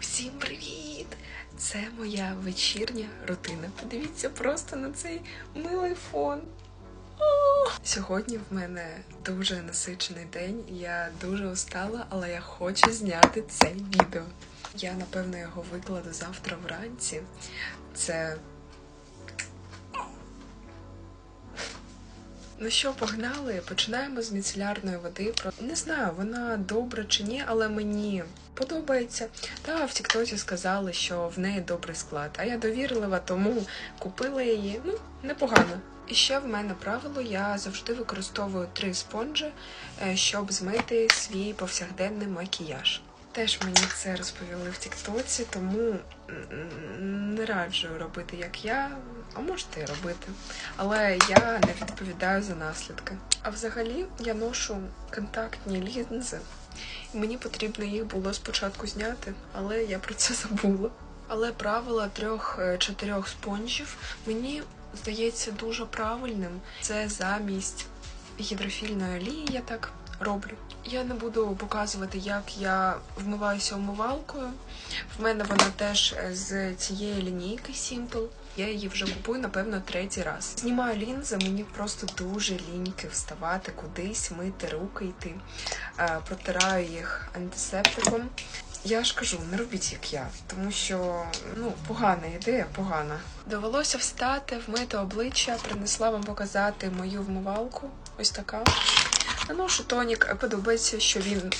Усім привіт! Це моя вечірня рутина. Подивіться просто на цей милий фон. Сьогодні в мене дуже насичений день. Я дуже устала, але я хочу зняти це відео. Я напевно його викладу завтра вранці. Це. Ну що, погнали? Починаємо з міцелярної води. Не знаю, вона добра чи ні, але мені подобається. Та в Тіктоці сказали, що в неї добрий склад. А я довірлива, тому купила її. Ну, непогано. І ще в мене правило, я завжди використовую три спонжі, е, щоб змити свій повсякденний макіяж. Теж мені це розповіли в Тіктоці, тому не раджу робити як я, а можете і робити. Але я не відповідаю за наслідки. А взагалі я ношу контактні лінзи, і мені потрібно їх було спочатку зняти, але я про це забула. Але правило трьох-чотирьох спонжів мені здається дуже правильним. Це замість гідрофільної олії я так роблю. Я не буду показувати, як я вмиваюся умивалкою. В мене вона теж з цієї лінійки Simple. Я її вже купую, напевно, третій раз. Знімаю лінзи, мені просто дуже ліньки вставати кудись, мити руки йти. Е, Протираю їх антисептиком. Я ж кажу, не робіть як я, тому що ну погана ідея, погана. Довелося встати, вмити обличчя, принесла вам показати мою вмивалку. Ось така. Наношу тонік, подобається, що він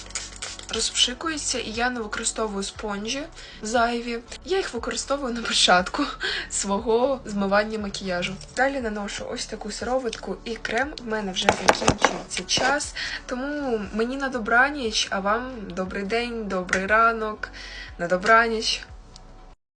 розпшикується, і я не використовую спонжі зайві. Я їх використовую на початку свого змивання макіяжу. Далі наношу ось таку сироватку і крем. В мене вже закінчується час, тому мені на добраніч, а вам добрий день, добрий ранок, на добраніч.